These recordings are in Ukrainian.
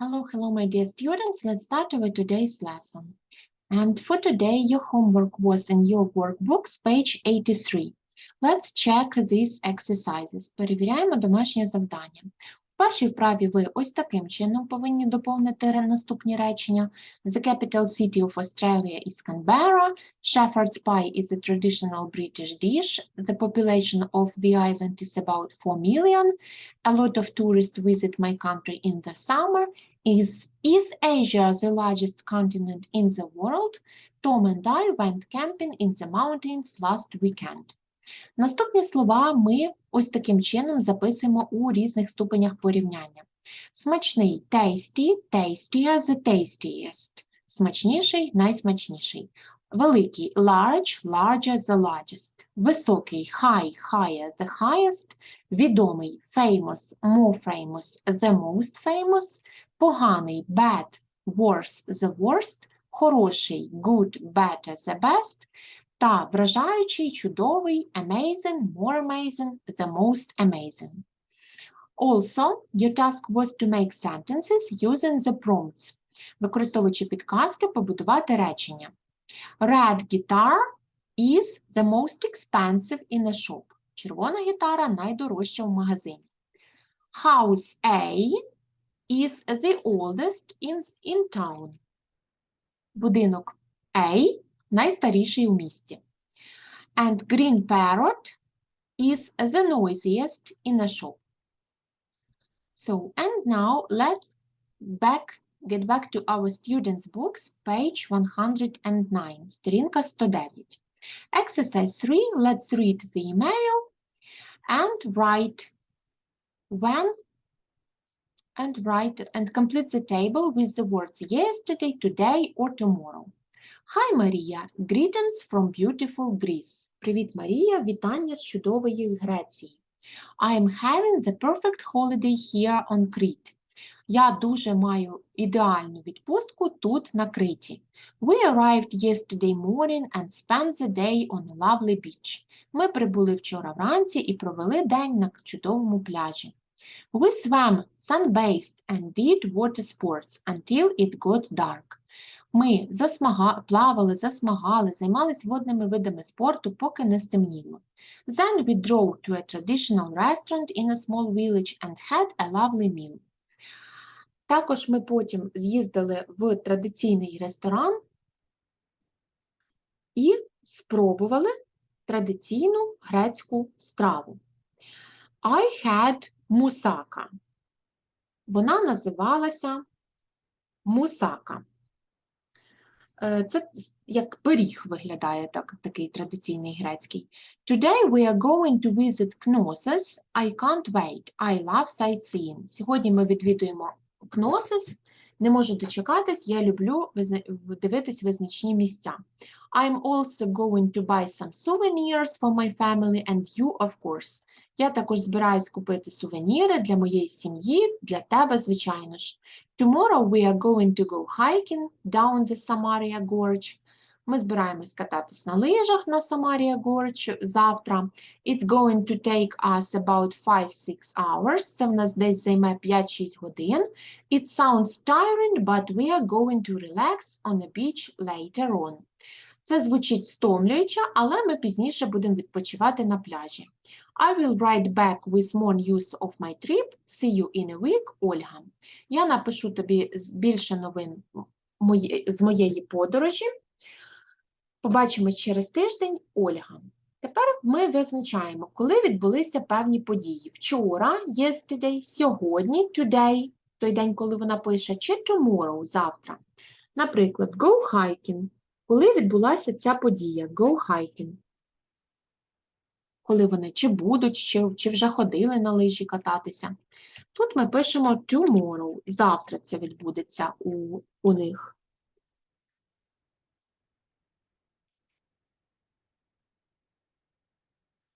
Hello, hello, my dear students. Let's start with today's lesson. And for today, your homework was in your workbooks, page 83. Let's check these exercises. Перевіряємо домашнє завдання. У першій вправі ви ось таким чином повинні доповнити ре- наступні речення. The capital city of Australia is Canberra. Shepherd's pie is a traditional British dish. The population of the island is about 4 million. A lot of tourists visit my country in the summer. Is, is Asia the largest continent in the world? Tom and I went camping in the mountains last weekend. Наступні слова ми ось таким чином записуємо у різних ступенях порівняння. Смачний tasty, tastier the tastiest. Смачніший, найсмачніший. Великий large, larger the largest. Високий high, higher the highest. Відомий famous, more famous, the most famous. Поганий bad, worse the worst. Хороший good, better the best. Та вражаючий, чудовий, amazing, more amazing, the most amazing. Also, your task was to make sentences using the prompts. Використовуючи підказки, побудувати речення. Red guitar is the most expensive in a shop. Червона гітара найдорожча в магазині. House A is the oldest in, in town. Будинок A найстаріший у місті. And green parrot is the noisiest in a shop. So, and now let's back, get back to our students' books, page 109, сторінка 109. Exercise 3, let's read the email and write when and write and complete the table with the words yesterday, today or tomorrow. Hi, Maria. Greetings from beautiful Greece. Привіт, Марія. Вітання з чудової Греції. I am having the perfect holiday here on Crete. Я дуже маю ідеальну відпустку тут на Криті. We arrived yesterday morning and spent the day on a lovely beach. Ми прибули вчора вранці і провели день на чудовому пляжі. We swam, sunbathed and did water sports until it got dark. Ми засмага... плавали, засмагали, займались водними видами спорту, поки не стемніло. Then we drove to a traditional restaurant in a small village and had a lovely meal. Також ми потім з'їздили в традиційний ресторан і спробували традиційну грецьку страву. I had moussaka. Вона називалася мусака. Е, Це як пиріг виглядає так, такий традиційний грецький. Today we are going to visit Knossos. I can't wait. I love sightseeing. Сьогодні ми відвідуємо Кносос. Не можу дочекатись, я люблю дивитись визначні місця. I'm also going to buy some souvenirs for my family and you, of course. Я також збираюсь купити сувеніри для моєї сім'ї, для тебе, звичайно ж. Tomorrow we are going to go hiking down the Samaria Gorge. Ми збираємось кататись на лижах на Samaria Gorge завтра. It's going to take us about 5-6 hours. Це в нас десь займе 5-6 годин. It sounds tiring, but we are going to relax on a beach later on. Це звучить стомлююче, але ми пізніше будемо відпочивати на пляжі. I will write back with more news of my trip. See you in a week, Ольга. Я напишу тобі більше новин з моєї подорожі. Побачимось через тиждень, Ольга. Тепер ми визначаємо, коли відбулися певні події. Вчора, yesterday, сьогодні, today, той день, коли вона пише, чи tomorrow, завтра. Наприклад, go hiking. Коли відбулася ця подія? Go hiking. Коли вони чи будуть, чи, чи вже ходили на лижі кататися. Тут ми пишемо tomorrow. Завтра це відбудеться у, у них.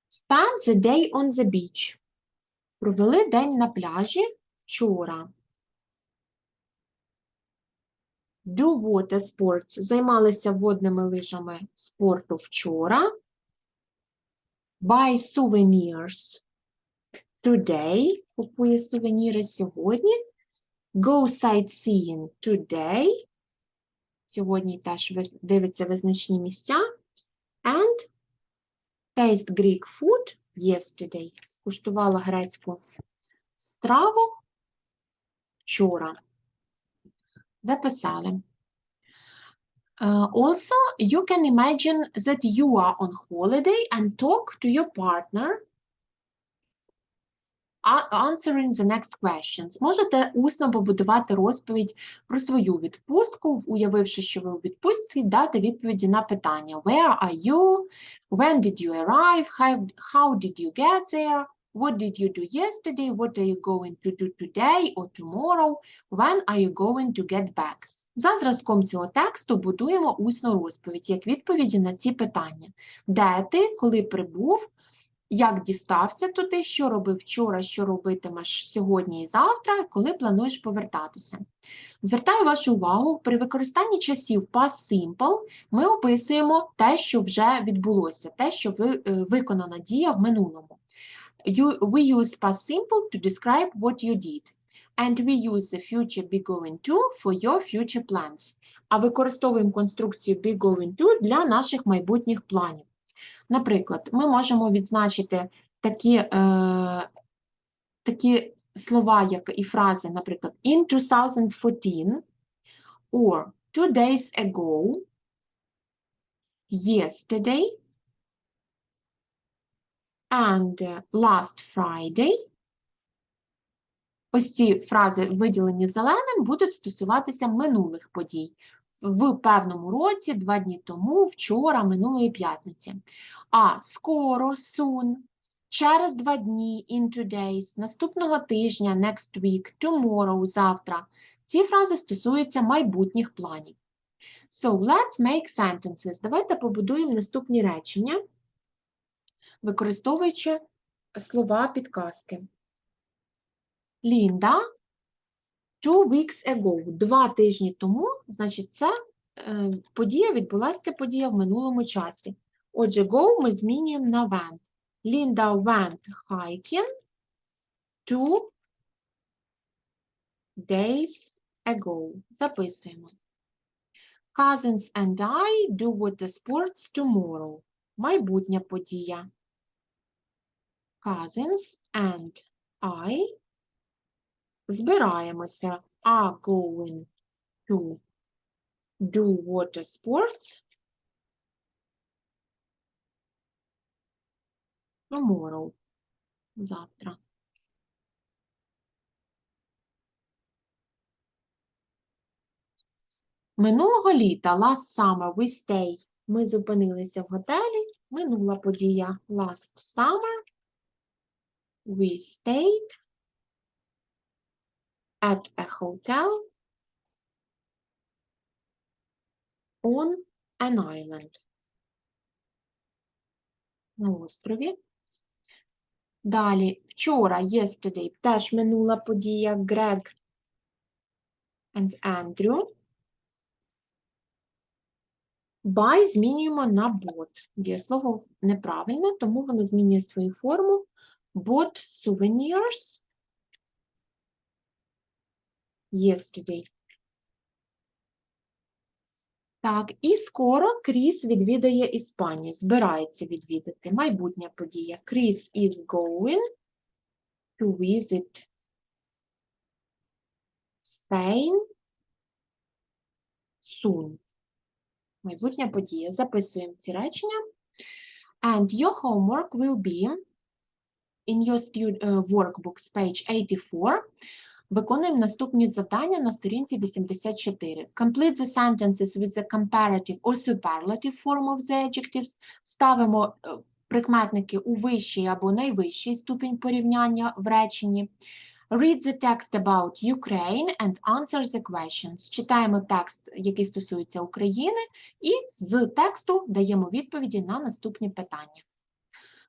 Spend the day on the beach. Провели день на пляжі вчора. Do water sports. Займалися водними лижами спорту вчора. Buy souvenirs today. Купує сувеніри сьогодні. Go sightseeing today. Сьогодні теж дивиться визначні місця. And taste Greek food yesterday. Скуштувала грецьку страву вчора. Записали. Uh, also, you can imagine that you are on holiday and talk to your partner answering the next questions. Можете усно побудувати розповідь про свою відпустку, уявивши, що ви у відпустці, дати відповіді на питання Where are you? When did you arrive? How, how did you get there? What did you do yesterday? What are you going to do today or tomorrow? When are you going to get back? За зразком цього тексту будуємо усну розповідь, як відповіді на ці питання. Де ти, коли прибув, як дістався туди, що робив вчора, що робитимеш сьогодні і завтра, коли плануєш повертатися. Звертаю вашу увагу, при використанні часів past simple ми описуємо те, що вже відбулося, те, що ви, е, виконана дія в минулому. You, we use past simple to describe what you did. And we use the future be going to for your future plans. А використовуємо конструкцію be going to для наших майбутніх планів. Наприклад, ми можемо відзначити такі, е, такі слова, як і фрази, наприклад, in 2014 or two days ago, yesterday, and last Friday. Ось ці фрази, виділені зеленим, будуть стосуватися минулих подій. В певному році, два дні тому, вчора, минулої п'ятниці. А скоро, soon, через два дні, in two days, наступного тижня, next week, tomorrow, завтра. Ці фрази стосуються майбутніх планів. So, let's make sentences. Давайте побудуємо наступні речення, використовуючи слова підказки. Лінда two weeks ago, два тижні тому, значить, це подія відбулася ця подія в минулому часі. Отже, go ми змінюємо на went. Лінда went hiking two days ago. Записуємо. Cousins and I do water sports tomorrow. Майбутня подія. Cousins and I збираємося are going to do water sports tomorrow. Завтра. Минулого літа, last summer, we stay. Ми зупинилися в готелі. Минула подія last summer. We stayed at a hotel on an island. На острові. Далі, вчора, yesterday, теж минула подія Greg and Andrew. By змінюємо на bought. Дієслово неправильне, тому воно змінює свою форму. Bought souvenirs yesterday. Так, і скоро Кріс відвідає Іспанію, збирається відвідати. Майбутня подія. Кріс is going to visit Spain soon. Майбутня подія. Записуємо ці речення. And your homework will be in your stu- uh, workbooks, page 84. Виконуємо наступні завдання на сторінці 84. Complete the sentences with the comparative or superlative form of the adjectives. Ставимо е, прикметники у вищий або найвищий ступінь порівняння в реченні. Read the text about Ukraine and answer the questions. Читаємо текст, який стосується України, і з тексту даємо відповіді на наступні питання.